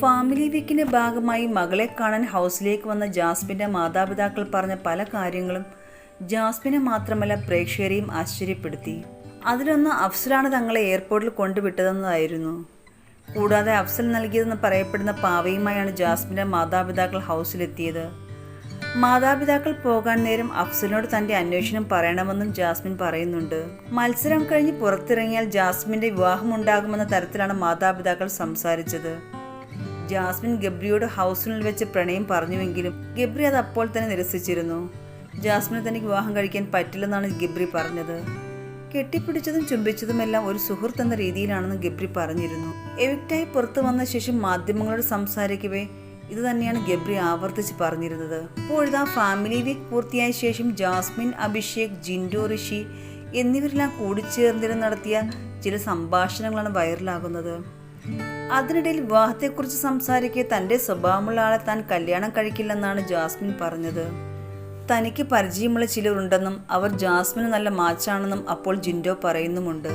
Family വീക്കിന്റെ ഭാഗമായി മകളെ കാണാൻ ഹൗസിലേക്ക് വന്ന ജാസ്മിന്റെ മാതാപിതാക്കൾ പറഞ്ഞ പല കാര്യങ്ങളും ജാസ്മിനെ മാത്രമല്ല പ്രേക്ഷകരെയും ആശ്ചര്യപ്പെടുത്തി. അതിലൊന്ന് അഫ്സലാണ് തങ്ങളെ എയർപോർട്ടിൽ കൊണ്ടുവിട്ടതെന്നതായിരുന്നു കൂടാതെ അഫ്സൽ നൽകിയതെന്ന് പറയപ്പെടുന്ന പാവയുമായാണ് ജാസ്മിന്റെ മാതാപിതാക്കൾ ഹൗസിലെത്തിയത്. മാതാപിതാക്കൾ പോകാൻ നേരം അഫ്സലിനോട് തന്റെ അന്വേഷണം പറയണമെന്നും ജാസ്മിൻ പറയുന്നുണ്ട്. മത്സരം കഴിഞ്ഞ് പുറത്തിറങ്ങിയാൽ ജാസ്മിന്റെ വിവാഹമുണ്ടാകുമെന്ന തരത്തിലാണ് മാതാപിതാക്കൾ സംസാരിച്ചത്. ജാസ്മിൻ ഗബ്രിയോട് ഹൗസിനുള്ളിൽ വെച്ച് പ്രണയം പറഞ്ഞുവെങ്കിലും ഗബ്രി അത് അപ്പോൾ തന്നെ നിരസിച്ചിരുന്നു. ജാസ്മിന് തനിക്ക് വിവാഹം കഴിക്കാൻ പറ്റില്ലെന്നാണ് ഗബ്രി പറഞ്ഞത്. കെട്ടിപ്പിടിച്ചതും ചുംബിച്ചതുമെല്ലാം ഒരു സുഹൃത്ത് എന്ന രീതിയിലാണെന്ന് ഗബ്രി പറഞ്ഞിരുന്നു. എവിക്റ്റായി പുറത്തു വന്ന ശേഷം മാധ്യമങ്ങളോട് സംസാരിക്കവേ ഇത് തന്നെയാണ് ഗബ്രി ആവർത്തിച്ച് പറഞ്ഞിരുന്നത്. ഇപ്പോഴിതാ ഫാമിലി വീക്ക് പൂർത്തിയായ ശേഷം ജാസ്മിൻ അഭിഷേക് ജിൻഡോ ഋഷി എന്നിവരെല്ലാം കൂടിച്ചേർന്നിരുന്ന് നടത്തിയ ചില സംഭാഷണങ്ങളാണ് വൈറലാകുന്നത്. അതിനിടയിൽ വിവാഹത്തെക്കുറിച്ച് സംസാരിക്കെ തന്റെ സ്വഭാവമുള്ള ആളെ താൻ കല്യാണം കഴിക്കില്ലെന്നാണ് ജാസ്മിൻ പറഞ്ഞത്. തനിക്ക് പരിചയമുള്ള ചിലരുണ്ടെന്നും അവർ ജാസ്മിന് നല്ല മാച്ചാണെന്നും അപ്പോൾ ജിൻഡോ പറയുന്നുമുണ്ട്.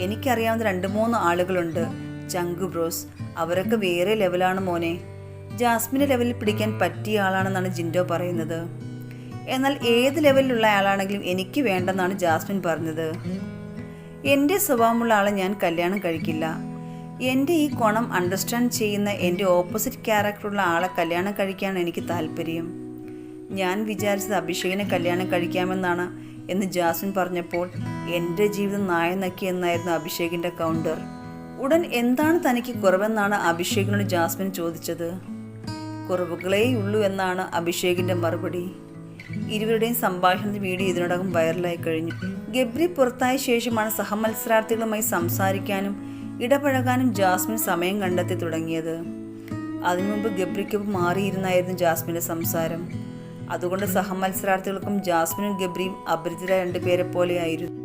എനിക്കറിയാവുന്ന രണ്ട് മൂന്ന് ആളുകളുണ്ട്. ചങ്കു ബ്രോസ് അവരൊക്കെ വേറെ ലെവലാണ് മോനെ. ജാസ്മിന്റെ ലെവലിൽ പിടിക്കാൻ പറ്റിയ ആളാണെന്നാണ് ജിൻഡോ പറയുന്നത്. എന്നാൽ ഏത് ലെവലിലുള്ള ആളാണെങ്കിലും എനിക്ക് വേണ്ടെന്നാണ് ജാസ്മിൻ പറഞ്ഞത്. എന്റെ സ്വഭാവമുള്ള ആളെ ഞാൻ കല്യാണം കഴിക്കില്ല. എന്റെ ഈ കോണം അണ്ടർസ്റ്റാൻഡ് ചെയ്യുന്ന എന്റെ ഓപ്പോസിറ്റ് ക്യാരക്ടറുള്ള ആളെ കല്യാണം കഴിക്കാൻ എനിക്ക് താല്പര്യം. ഞാൻ വിചാരിച്ചത് അഭിഷേകിനെ കല്യാണം കഴിക്കാമെന്നാണ് എന്ന് ജാസ്മിൻ പറഞ്ഞപ്പോൾ എന്റെ ജീവിതം നായനക്കി എന്നായിരുന്നു അഭിഷേകിന്റെ കൗണ്ടർ ഉടൻ എന്താണ് തനിക്ക് കുറവെന്നാണ് അഭിഷേകിനോട് ജാസ്മിൻ ചോദിച്ചത്. കുറവുകളേ ഉള്ളൂ എന്നാണ് അഭിഷേകിന്റെ മറുപടി. ഇരുവരുടെയും സംഭാഷണ വീഡിയോ ഇതിനോടകം വൈറലായി കഴിഞ്ഞു. ഗബ്രി പുറത്തായ ശേഷമാണ് സഹമത്സരാർത്ഥികളുമായി സംസാരിക്കാനും ഇടപഴകാനും ജാസ്മിൻ സമയം കണ്ടെത്തി തുടങ്ങിയത്. അതിനു മുമ്പ് ഗബ്രിക്കൊപ്പം മാറിയിരുന്നായിരുന്നു ജാസ്മിന്റെ സംസാരം. അതുകൊണ്ട് സഹമത്സരാർത്ഥികൾക്കും ജാസ്മിനും ഗബ്രിയും അപരിചിത രണ്ടുപേരെ പോലെയായിരുന്നു.